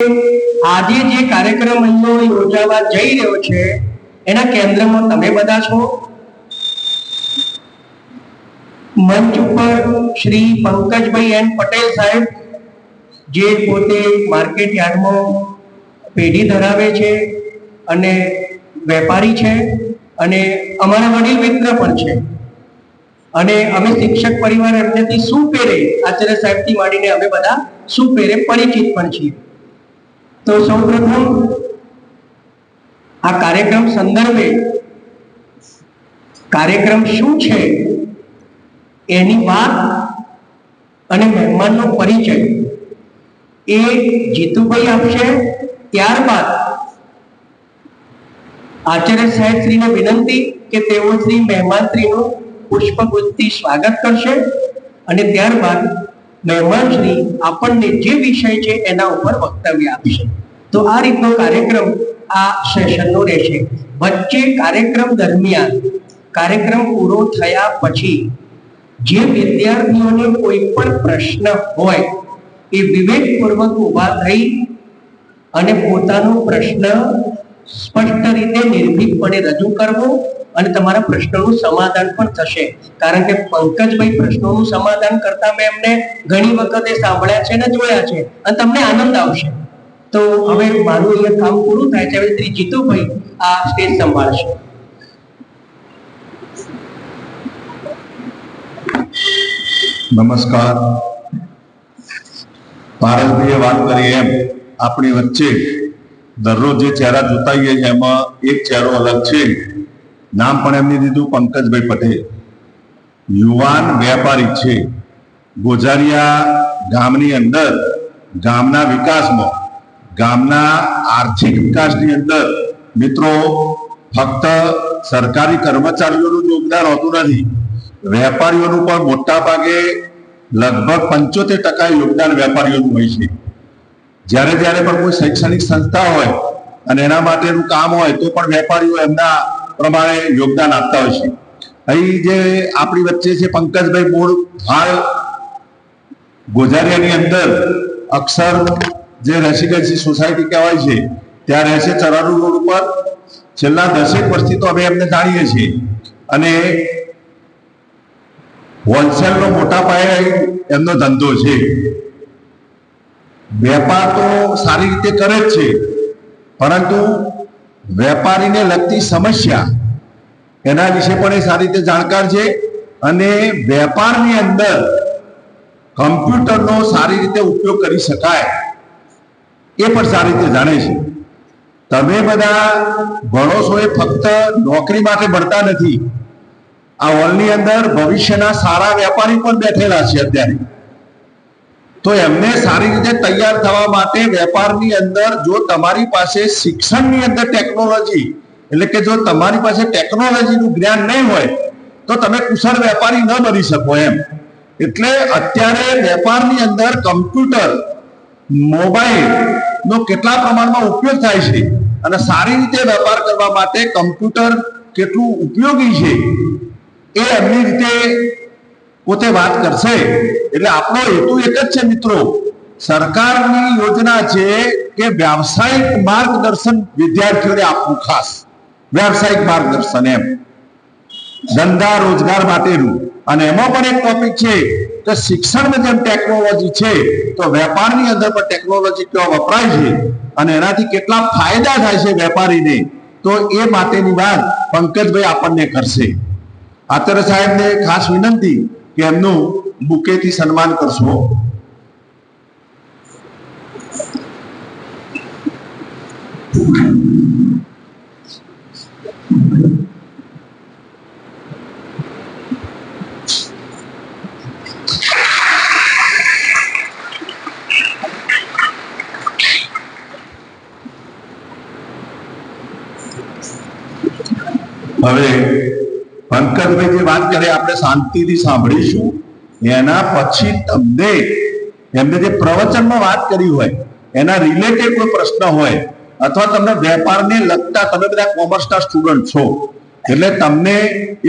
આજે જે કાર્યક્રમ અહીંનો યોજાવા જઈ રહ્યો છે, એના કેન્દ્રમાં તમે બધા છો? મંચ ઉપર શ્રી પંકજભાઈ એન પટેલ સાહેબ, જે પોતે માર્કેટ યાર્ડમાં પેઢી ધરાવે છે અને વેપારી છે અને અમારા વડીલ મિત્ર પણ છે. અને અમે શિક્ષક પરિવાર એમનેથી શું પહેરે આચાર્ય સાહેબથી માંડીને અમે બધા શું પહેરે પરિચિત પણ છીએ. તો સૌપ્રથમ આ કાર્યક્રમ સંદર્ભે કાર્યક્રમ શું છે એની વાત અને મહેમાનનો પરિચય એ જીતુભાઈ આપશે. ત્યારબાદ આચાર્ય સાહેબ શ્રીને વિનંતી કે તેઓ શ્રી મહેમાનશ્રીનું પુષ્પગુચ્છથી સ્વાગત કરશે અને ત્યારબાદ મહેમાન શ્રી આપણને જે વિષય છે એના ઉપર વક્તવ્ય આપશે. તો આ રીતનો કાર્યક્રમ આ સેશનનો રહેશે. વચ્ચે કાર્યક્રમ દરમિયાન, કાર્યક્રમ પૂરો થયા પછી જે વિદ્યાર્થીઓને કોઈ પણ પ્રશ્ન હોય એ વિવેકપૂર્વક ઊભા થઈ અને પોતાનો પ્રશ્ન સ્પષ્ટ રીતે નિર્ભીકપણે રજૂ કરવો અને તમારા પ્રશ્નોનું સમાધાન પણ થશે. કારણ કે પંકજભાઈ પ્રશ્નોનું સમાધાન કરતા મેં એમને ઘણી વખતે સાંભળ્યા છે અને જોયા છે અને તમને આનંદ આવશે. તો હવે મારું અહીંયા કામ પૂરું થાય છે. હવે શ્રી જીતુભાઈ આ સ્ટેજ સંભાળશે. નમસ્કાર. પારસભાઈએ વાત કરી એમ. આપણી વચ્ચે દરરોજ જે ચહેરા જોતાઈએ એમાં એક ચહેરો અલગ છે. નામ પણ એમની દીધું, પંકજભાઈ પટેલ. યુવાન વેપારી છે. ગોઝારિયા ગામની અંદર, ગામના વિકાસમાં, ગામના આર્થિક વિકાસની અંદર, મિત્રો, ફક્ત સરકારી કર્મચારીઓનું યોગદાન હોતું નથી. વેપારીઓનું પણ મોટા ભાગે લગભગ પંચોતેર ટકા યોગદાન વેપારીઓનું હોય છે. જ્યારે જ્યારે પણ કોઈ શૈક્ષણિક સંસ્થા હોય અને એના માટેનું કામ હોય તો પણ વેપારીઓ એમના પ્રમાણે યોગદાન આપતા હોય છે. અહીં જે આપણી વચ્ચે છે પંકજભાઈ મૂળ હાલ ગોઝારિયાની અંદર અક્ષર જે રેસિડેન્સી સોસાયટી કહેવાય છે, ત્યાં રહે છે ચરાડુ રોડ ઉપર. છેલ્લા દસેક વર્ષથી તો અમે એમને જાણીએ છીએ. અને હોલસેલનો મોટા પાયે એમનો ધંધો છે. વેપાર તો સારી રીતે કરે જ છે, પરંતુ વેપારીને લગતી સમસ્યા એના વિશે પણ એ સારી રીતે જાણકાર છે અને વેપારની અંદર કમ્પ્યુટરનો સારી રીતે ઉપયોગ કરી શકાય એ પણ સારી રીતે જાણે છે. તમે બધા ભણો એ ફક્ત નોકરી માટે ભણતા નથી. આ હોલની અંદર ભવિષ્યના સારા વેપારી પણ બેઠેલા છે અત્યારે. તો એમને સારી રીતે તૈયાર થવા માટે વેપારની અંદર જો તમારી પાસે શિક્ષણની અંદર ટેકનોલોજી એટલે કે જો તમારી પાસે ટેકનોલોજીનું જ્ઞાન નહીં હોય, તો તમે કુશળ વેપારી ન બની શકો એમ. એટલે અત્યારે વેપારની અંદર કમ્પ્યુટર મોબાઈલ નો કેટલા પ્રમાણમાં ઉપયોગ થાય છે અને સારી રીતે વેપાર કરવા માટે કમ્પ્યુટર કેટલું ઉપયોગી છે એ એમની રીતે પોતે વાત કરશે. એટલે આપણો હેતુ એક જ છે મિત્રો. સરકારની યોજના છે કે વ્યાવસાયિક માર્ગદર્શન વિદ્યાર્થીઓને આપવું ખાસ. વ્યાવસાયિક માર્ગદર્શન એમ. ધંધા રોજગાર માટેનું. અને એમાં પણ એક ટોપિક છે કે શિક્ષણમાં જેમ ટેકનોલોજી છે, તો વેપારની અંદર પણ ટેકનોલોજી કેવા વપરાય છે અને એનાથી કેટલા ફાયદા થાય છે વેપારીને, તો એ માટેની વાત પંકજભાઈ આપણને કરશે. આતર સાહેબને ખાસ વિનંતી કે એમનું બુકેથી સન્માન કરશો? હવે પંકજભાઈ જે વાત કરે, આપણે શાંતિથી સાંભળીશું. એના પછી તમને, એમને જે પ્રવચનમાં વાત કરી હોય, એના રિલેટેડ કોઈ પ્રશ્ન હોય, અથવા તમને વેપારને લગતા, તમે બધા કોમર્સના સ્ટુડન્ટ છો, એટલે તમને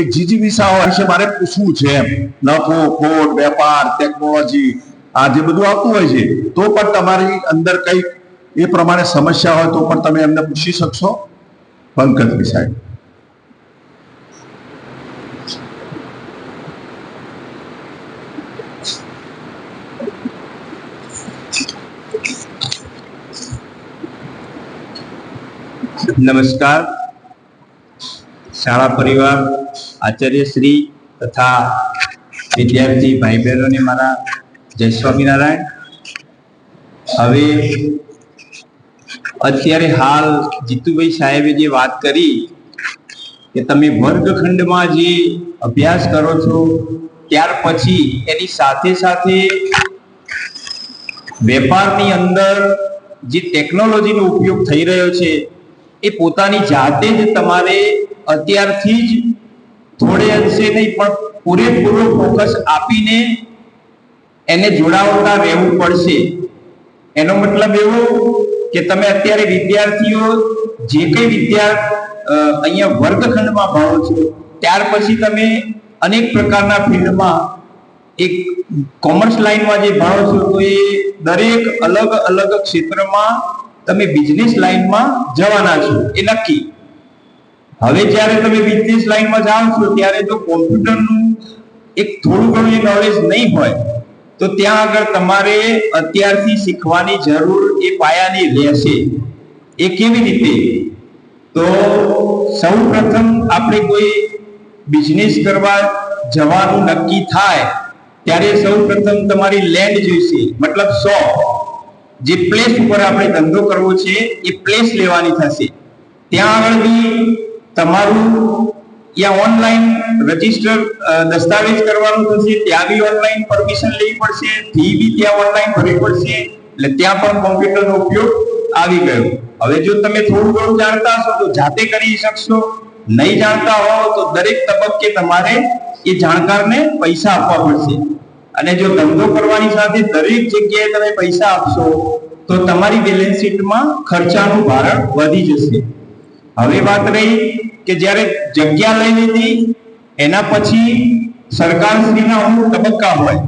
એક જીજી વિષા વિશે મારે પૂછવું છે એમ. નફો ખોટ વેપાર ટેકનોલોજી આ જે બધું આવતું હોય છે, તો પણ તમારી અંદર કઈ એ પ્રમાણે સમસ્યા હોય તો પણ તમે એમને પૂછી શકશો. પંકજભાઈ સાહેબ. નમસ્કાર. શાળા પરિવાર, આચાર્ય શ્રી તથા વિદ્યાર્થી ભાઈ બહેનોને મારા જય સ્વામિનારાયણ. હવે અત્યારે હાલ જીતુભાઈ સાહેબે જે વાત કરી કે તમે વર્ગખંડમાં જે અભ્યાસ કરો છો, ત્યાર પછી એની સાથે સાથે વેપારની અંદર જે ટેકનોલોજીનો ઉપયોગ થઈ રહ્યો છે એ પોતાની જાતે જ તમારે અત્યારથી જ થોડે અંશે નહીં, પણ પૂરેપૂરો ફોકસ આપીને એને જોડાવતા રહેવું પડશે. એનો મતલબ એવો કે તમે અત્યારે વિદ્યાર્થીઓ જે કઈ વિદ્યા અહીંયા વર્ગખંડમાં ભણો છો, ત્યાર પછી તમે અનેક પ્રકારના ફિલ્ડમાં એક કોમર્સ લાઈનમાં જે ભણો છો, તો એ દરેક અલગ અલગ ક્ષેત્રમાં તમે બિઝનેસ લાઈનમાં જવાના છો, એ નક્કી. હવે જ્યારે તમે બિઝનેસ લાઈનમાં જાઓ છો, ત્યારે તો કોમ્પ્યુટરનું એક થોડું ઘણું એ નોલેજ નહીં હોય, તો ત્યાં આગળ તમારે અત્યારથી શીખવાની જરૂર એ પાયાની રહેશે. એ કેવી રીતે? તો સૌ પ્રથમ આપણે કોઈ બિઝનેસ કરવા જવાનું નક્કી થાય, ત્યારે સૌ પ્રથમ તમારી લેન્ડ જોઈશે, મતલબ શોપ જે પ્લેસ ઉપર આપણે ધંધો કરવો છે, એ પ્લેસ લેવાની થશે. ત્યાં આગળ બી તમારું યા ઓનલાઈન રજિસ્ટર દસ્તાવેજ કરવાનું થશે. ત્યાં બી ઓનલાઈન પરમિશન લેવી પડશે. ફી બી ત્યાં ઓનલાઈન ભરવી પડશે. એટલે ત્યાં પણ કોમ્પ્યુટરનો ઉપયોગ આવી ગયો. હવે જો તમે થોડું ઘણું જાણતા હશો, તો જાતે કરી શકશો. નહીં જાણતા હો તો દરેક તબક્કે તમારે એ જાણકારને પૈસા આપવા પડશે. અને જો ધંધો કરવાની સાથે દરેક જગ્યાએ તમે પૈસા આપશો, તો તમારી બેલેન્સ શીટમાં ખર્ચાનું ભારણ વધી જશે. હવે વાત રહી કે જ્યારે જગ્યા લઈ લીધી, એના પછી સરકારશ્રીના અમુક તબક્કા હોય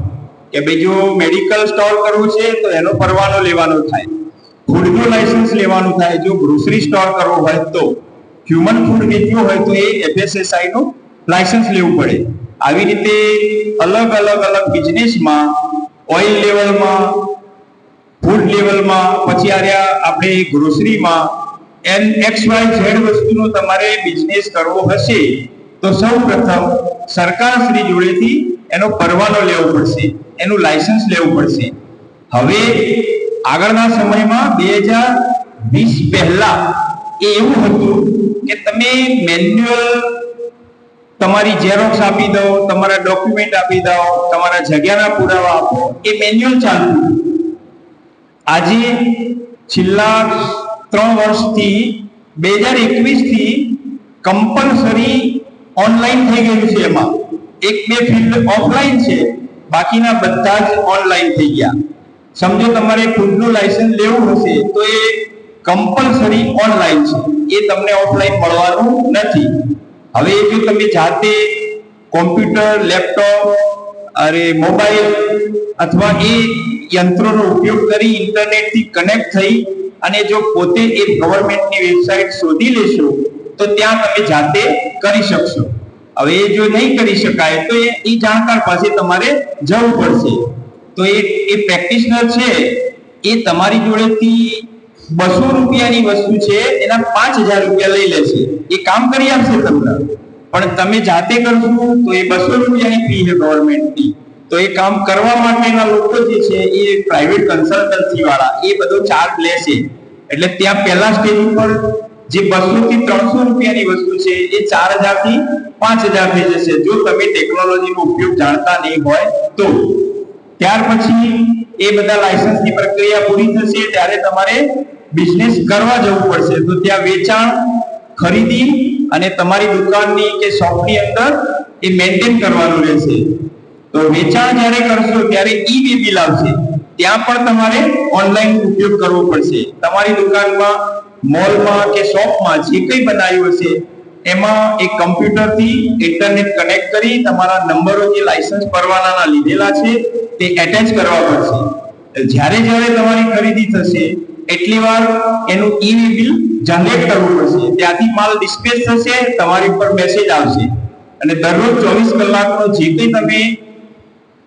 કે ભાઈ જો મેડિકલ સ્ટોર કરવું છે, તો એનો પરવાનો લેવાનો થાય. ફૂડનું લાયસન્સ લેવાનું થાય. જો ગ્રોસરી સ્ટોર કરવો હોય તો હ્યુમન ફૂડ વેચવું હોય તો એ એફએસએસઆઈ નું લાયસન્સ લેવું પડે. આવી રીતે અલગ અલગ અલગ બિઝનેસમાં ઓઇલ લેવલમાં ફૂડ લેવલમાં પછી આર્યા આપણે ગ્રોસરીમાં એન એક્સ વાય ઝેડ વસ્તુનો તમારે બિઝનેસ કરવો હશે, તો સૌ પ્રથમ સરકારશ્રી જોડેથી એનો પરવાનો લેવો પડશે, એનું લાયસન્સ લેવું પડશે. હવે આગળના સમયમાં બે હજાર વીસ પહેલા એ એવું હતું કે તમે મેન્યુઅલ તમારી ઝેરોક્સ આપી દો, તમારા ડોક્યુમેન્ટ આપી દો, તમારા જગ્યાના પુરાવા આપો, એ મેન્યુઅલ ચાલુ. આજે છેલ્લા ત્રણ વર્ષથી, બે હજાર એકવીસથી કમ્પલસરી ઓનલાઈન થઈ ગયું છે એમાં. એક બે ફિલ્ડ ઓફલાઈન છે, બાકીના બધા જ ઓનલાઈન થઈ ગયા. સમજો તમારે ખુદનું લાયસન્સ લેવું હશે, તો એ કમ્પલસરી ઓનલાઈન છે. એ તમને ઓફલાઈન મળવાનું નથી. હવે જો તમે જાતે કોમ્પ્યુટર, લેપટોપ અરે મોબાઈલ અથવા એ યંત્રોનો ઉપયોગ કરી ઇન્ટરનેટથી કનેક્ટ થઈ અને જો પોતે એ ગવર્મેન્ટની વેબસાઇટ શોધી લેશો, તો ત્યાં તમે જાતે કરી શકશો. હવે એ જો નહીં કરી શકાય, તો એ જાણકાર પાસે તમારે જવું પડશે. તો એ એ પ્રેક્ટિશનર છે, એ તમારી જોડેથી બસો રૂપિયાની વસ્તુ છે, એના પાંચ હજાર રૂપિયા લઈ લેશે એ કામ કરી આપશે તમને. પણ તમે જાતે કરશો તો એ બસો રૂપિયાની ફી છે ગવર્મેન્ટની તો એ કામ કરવા માટેના લોકો જે છે, એ પ્રાઇવેટ કન્સલ્ટન્સી વાળા એ બધો ચાર્જ લેશે એટલે ત્યાં પહેલા સ્ટેજ ઉપર જે બસો થી ત્રણસો રૂપિયાની વસ્તુ છે, એ ચાર હજારથી પાંચ હજાર થઈ જશે. જો તમે ટેકનોલોજીનો ઉપયોગ જાણતા નહીં હોય તો. ત્યાર પછી એ બધા લાયસન્સની પ્રક્રિયા પૂરી થશે ત્યારે તમારે બિઝનેસ કરવા જવું પડશે. તો ત્યાં વેચાણ, ખરીદી અને તમારી દુકાનની કે શોપની અંદર એ મેન્ટેન કરવાનું રહેશે. તો વેચાણ જ્યારે કરશો ત્યારે ઈ બે બિલ આવશે. ત્યાં પણ તમારે ઓનલાઈન ઉપયોગ કરવો પડશે. તમારી દુકાનમાં મોલમાં કે શોપમાં જે કંઈ બનાવ્યું હશે એમાં એક કમ્પ્યુટરથી ઇન્ટરનેટ કનેક્ટ કરી તમારા નંબરો જે લાયસન્સ પરવાનાના લીધેલા છે, તે એટેચ કરવા પડશે. જ્યારે જ્યારે તમારી ખરીદી થશે, એટલી વાર એનું ઈ બિલ જનરેટ કરવું પડશે. ત્યાંથી માલ ડિસ્પેચ થશે, તમારી પર મેસેજ આવશે. અને દરરોજ ચોવીસ કલાકનો જે કંઈ તમે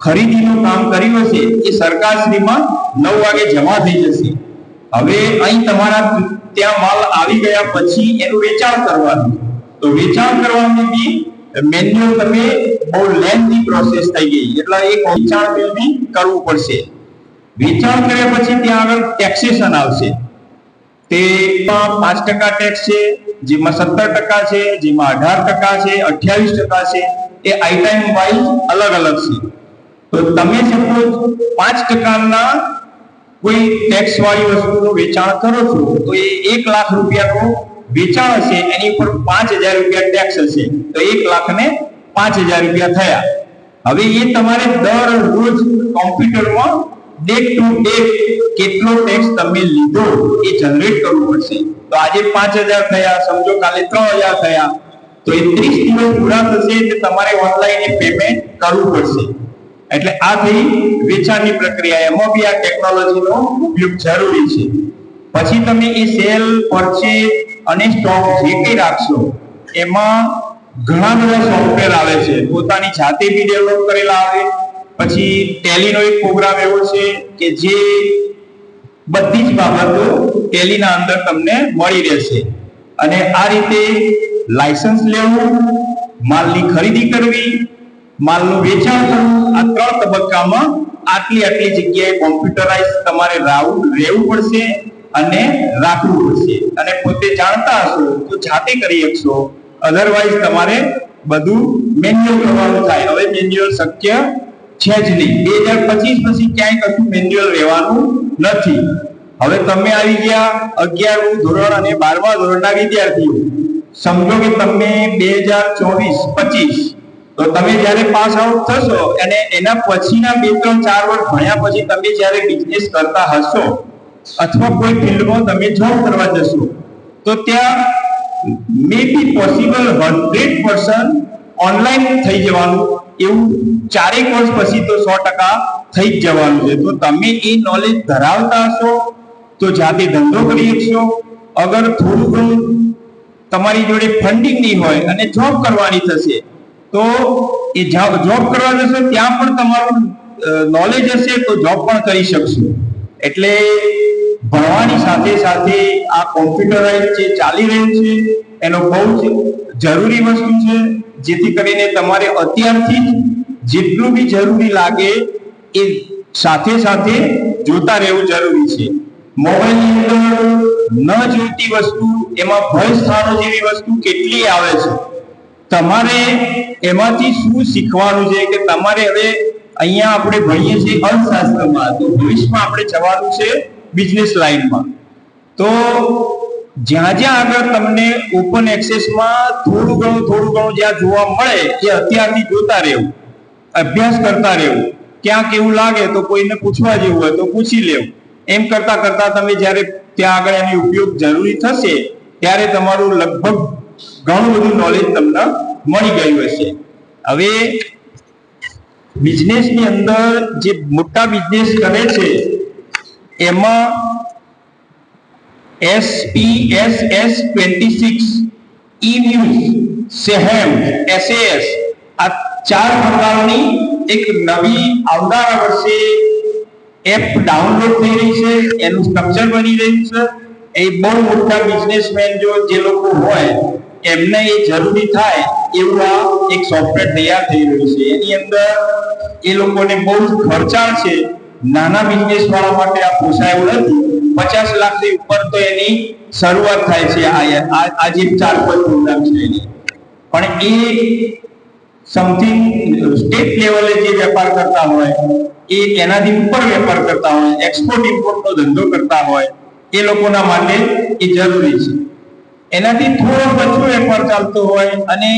ખરીદીનું કામ કર્યું હશે, એ સરકારશ્રીમાં નવ વાગે જમા થઈ જશે. હવે અહીં તમારા ત્યાં માલ આવી ગયા પછી એનું વેચાણ કરવાનું. તો વેચાણ કરવાની બી મેન્યુઅલ તમે બહુ લેન્થી પ્રોસેસ થઈ ગઈ એટલે એક વેચાણ બિલ બી કરવું પડશે વેચાણ કર્યા પછી ત્યાં આગળ ટેક્સેશન આવશે તેમાં પાંચ ટકા ટેક્સ છે જેમાં સત્તર ટકા છે જેમાં અઢાર ટકા છે અઠ્યાવીસ ટકા છે એ આઈટમ વાઇઝ અલગ અલગ છે તો તમે સપોઝ પાંચ ટકાના કોઈ ટેક્સ વાળી વસ્તુનું વેચાણ કરો છો, તો એ એક લાખ રૂપિયાનું વેચાણ હશે, એની ઉપર પાંચ હજાર રૂપિયા ટેક્સ હશે. તો એક લાખ ને પાંચ હજાર રૂપિયા થયા. હવે એ તમારે દર રોજ કોમ્પ્યુટરમાં ડે ટુ ડે કેટલો ટેક્સ તમે લીધો એ જનરેટ કરવું પડશે. તો આજે પાંચ હજાર થયા, સમજો કાલે ત્રણ હજાર થયા. તો એ ત્રીસ દિવસ પૂરા થશે એટલે તમારે ઓનલાઈન પેમેન્ટ કરવું પડશે. એટલે આ થઈ વેચાણની પ્રક્રિયા. એમાં બી આ ટેકનોલોજીનો ઉપયોગ જરૂરી છે. પછી તમે એ સેલ પરચેજ અને સ્ટોક જે રાખશો, એમાં ઘણા બધા સોફ્ટવેર આવે છે. પોતાની જાતે બી ડેવલપ કરેલા આવે. પછી ટેલીનો એક પ્રોગ્રામ એવો છે કે જે બધી જ બાબતો ટેલીના અંદર તમને મળી રહેશે. અને આ રીતે લાયસન્સ લેવું, માલની ખરીદી કરવી, માલનું વેચાણ કરવું, આ ત્રણ તબક્કામાં આટલી આટલી જગ્યાએ કોમ્પ્યુટરાઇઝ તમારે રહેવું પડશે. અને રાખવું પડશે. અને પોતે જાણતા હશો તો જાતે કરી શકશો. અધરવાઇઝ તમારે બધું મેન્યુઅલ કરવાનું થાય. હવે મેન્યુઅલ શક્ય છે જ નહીં. બે હજાર પચીસ પછી ક્યાંય કશું મેન્યુઅલ રહેવાનું નથી. હવે તમે આવી ગયા અગિયારમું ધોરણ અને બારમા ધોરણના વિદ્યાર્થીઓ. સમજો કે તમે બે હજાર ચોવીસ પચીસ. તો તમે જ્યારે પાસ આઉટ થશો અને એના પછીના બે, ત્રણ, ચાર વર્ષ ભણ્યા પછી તમે જ્યારે બિઝનેસ કરતા હશો અથવા કોઈ ફિલ્ડમાં તમે જોબ કરવા જશો, તો ત્યાં may be possible hundred percent online થઈ જવાનું. એવું ચારેક વર્ષ પછી તો સો ટકા થઈ જવાનું છે. તો તમે એ નોલેજ ધરાવતા હશો, તો જાતે ધંધો કરી શકશો. અગર થોડું ઘણું તમારી જોડે ફંડિંગ નહીં હોય અને જોબ કરવાની થશે, તો એ જોબ કરવા જશો, ત્યાં પણ તમારું નોલેજ હશે, તો જોબ પણ કરી શકશો. એટલે ભણવાની સાથે સાથે આ કોમ્પ્યુટરાઇઝ જે ચાલી રહ્યું છે, એનો બહુ જ જરૂરી વસ્તુ છે, જેથી કરીને તમારે અત્યારથી જ જેટલું બી જરૂરી લાગે એ સાથે સાથે જોતા રહેવું જરૂરી છે. મોબાઈલની અંદર ન જોઈતી વસ્તુ, એમાં ભય સ્થાનો જેવી વસ્તુ કેટલી આવે છે? તમારે એમાંથી શું શીખવાનું છે કે તમારે હવે અહીંયા આપણે ભણીએ છીએ અર્થશાસ્ત્રમાં. તો ભવિષ્યમાં આપણે જવાનું છે બિઝનેસ લાઈનમાં તો જ્યાં જ્યાં આગળ તમને ઓપન એક્સેસમાં થોડું ઘણું થોડું ઘણું જ્યાં જોવા મળે, એ અત્યારથી જોતા રહેવું. અભ્યાસ કરતા રહેવું. ક્યાં કેવું લાગે તો કોઈને પૂછવા જેવું હોય તો પૂછી લેવું. એમ કરતા કરતા તમે જ્યારે ત્યાં આગળ એની ઉપયોગ જરૂરી થશે, ત્યારે તમારું લગભગ ઘણું બધું નોલેજ તમને મળી ગયું હશે. હવે બિઝનેસની અંદર જે મોટા બિઝનેસ કરે છે, એમાં S P S S twenty six E news સેહેમ SAS આ ચાર પ્રકારની એક નવી આવનારા વર્ષે એપ ડાઉનલોડ થઈ રહી છે, એનું સ્ટ્રક્ચર બની રહ્યું છે. એ બહુ મોટા બિઝનેસમેન જો જે લોકો હોય એમને એ જરૂરી થાય એવું આ એક સોફ્ટવેર તૈયાર થઈ રહ્યું છે. એની અંદર એ લોકોને બહુ ખર્ચાળ છે. નાના બિઝનેસ વાળા માટે આ પોસાય નથી. પચાસ લાખથી ઉપર તો એની શરૂઆત થાય છે. આ આ જે ચાર પાંચ પ્રોગ્રામ છે એની. પણ એ સમથિંગ સ્ટેટ લેવલે જે વેપાર કરતા હોય, એ એનાથી ઉપર વેપાર કરતા હોય એક્સપોર્ટ ઇમ્પોર્ટનો ધંધો કરતા હોય, એ લોકોના માટે એ જરૂરી છે. એનાથી થોડો ઓછો વેપાર ચાલતો હોય અને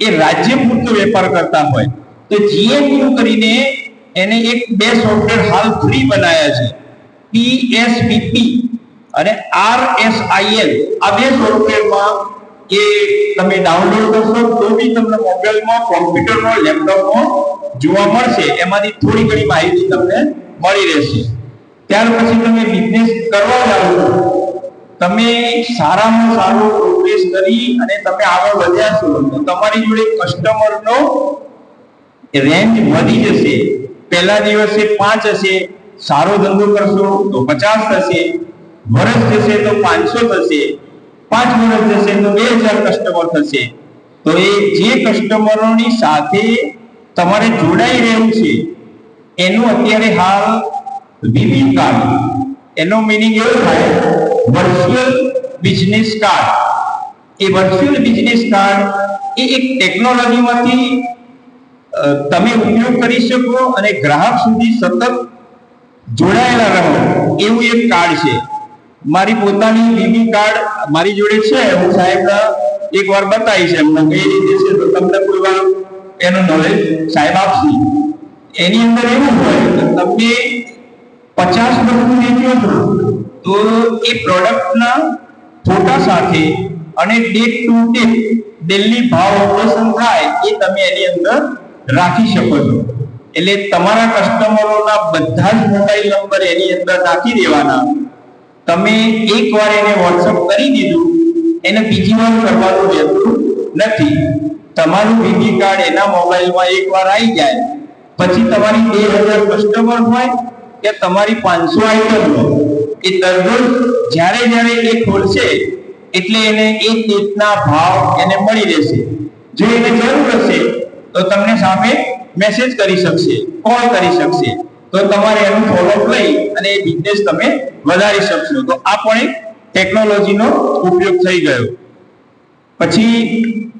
એ રાજ્ય પૂરતો વેપાર કરતા હોય, તો જીએમયુ કરીને એને એક બે સોફ્ટવેર હાલ ફ્રી બનાવ્યા છે. પીએસબીપી અને આરએસઆઈએલ આ બે સોફ્ટવેરમાં એ તમે ડાઉનલોડ કરશો તો બી તમને મોબાઈલમાં કોમ્પ્યુટરમાં લેપટોપમાં જોવા મળશે. એમાંથી થોડી ઘણી માહિતી તમને મળી રહેશે. ત્યાર પછી તમે બિઝનેસ કરવા જાઓ તમે સારામાં સારો પ્રોગ્રેસ કરી અને તમે આગળ વધ્યા છો. તો તમારી જોડે કસ્ટમરનો રેન્જ વધી જશે. પહેલા દિવસે પાંચ હશે, સારો ધંધો કરશો તો પચાસ થશે વર્ષ જશે તો પાંચસો થશે, પાંચ વર્ષ જશે તો બે હજાર કસ્ટમર થશે. તો એ જે કસ્ટમરોની સાથે તમારે જોડાઈ રહેવું છે, એનું અત્યારે હાલ વિવિધ કાર્ડ એનો મિનિંગ એવો થાય વર્ચ્યુઅલ બિઝનેસ કાર્ડ એ વર્ચ્યુઅલ બિઝનેસ કાર્ડ એ એક ટેકનોલોજીમાંથી તમે ઉપયોગ કરી શકો અને ગ્રાહક સુધી સતત જોડાયેલા રહો. એવું એક કાર્ડ છે. મારી પોતાની વીમી કાર્ડ મારી જોડે છે. હું સાહેબના એક વાર બતાવીશ એમને કઈ રીતે છે તો તમને કોઈ વાર એનું નોલેજ સાહેબ આપશે. એની અંદર એવું હોય કે તમે પચાસ વર્ષનું વેચો હતું તો એ પ્રોડક્ટના ફોટા સાથે અને ડેટ ટુ ડેટ દિલ્હી ભાવ ઓપરેશન થાય એ તમે એની અંદર રાખી શકો છો. એટલે તમારા કસ્ટમરોના બધા જ મોબાઈલ નંબર એની અંદર નાખી દેવાના. તમે એકવાર એને વોટ્સઅપ કરી દીધું, એને બીજી વાર કરવાનું રહેતું નથી. તમારું વીમી કાર્ડ એના મોબાઈલમાં એકવાર આવી જાય, પછી તમારી બે હજાર કસ્ટમર હોય કે તમારી પાંચસો આઈટમ હોય એ દરરોજ જ્યારે જ્યારે એ ખોલશે, એટલે એને એક ડેટના ભાવ એને મળી રહેશે. જો એને જરૂર હશે, તો તમને સામે મેસેજ કરી શકશે કોલ કરી શકશે. તો તમારે એનું ફોલોઅપ લઈ અને એ બિઝનેસ તમે વધારી શકશો. તો આ પણ એક ટેકનોલોજીનો ઉપયોગ થઈ ગયો. પછી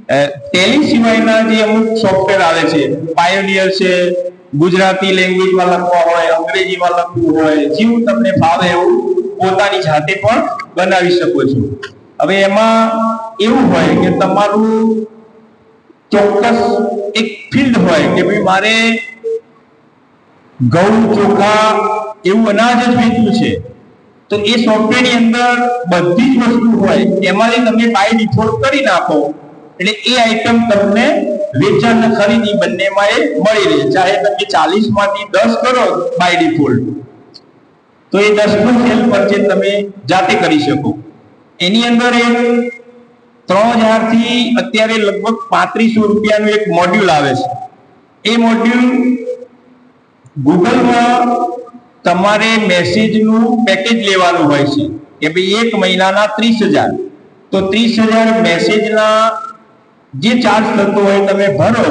ટેલી સિવાયના જે અમુક સોફ્ટવેર આવે છે પાયોનિયર છે ગુજરાતી લેંગ્વેજમાં લખવા હોય અંગ્રેજીમાં લખવું હોય, જેવું તમને ફાવે એવું પોતાની જાતે પણ બનાવી શકો છો. હવે એમાં એવું હોય કે તમારું ચોક્કસ એક ફિલ્ડ હોય કે ભાઈ મારે ઘઉં ચોખા એવું અનાજ જ વેચવું છે, તો એ સોફ્ટવેરની અંદર બધી જ વસ્તુ હોય એમાંથી તમે બાય ડિફોલ્ટ કરી નાખો એટલે એ આઈટમ તમને વેચાણ ખરીદી બંનેમાં એ મળી રહે. ચાહે તમે ચાલીસમાંથી દસ કરો બાય ડિફોલ્ટ તો એ દસનું સેલ પરચેસ તમે જાતે કરી શકો. એની અંદર એક ત્રણ હજારથી અત્યારે લગભગ પાંત્રીસો રૂપિયાનું એક મોડ્યુલ આવે છે. એ મોડ્યુલ ગૂગલમાં તમારે મેસેજનું પેકેજ લેવાનું હોય છે. કે ભાઈ એક મહિનાના ત્રીસ હજાર. તો ત્રીસ હજાર મેસેજના જે ચાર્જ થતો હોય તમે ભરો.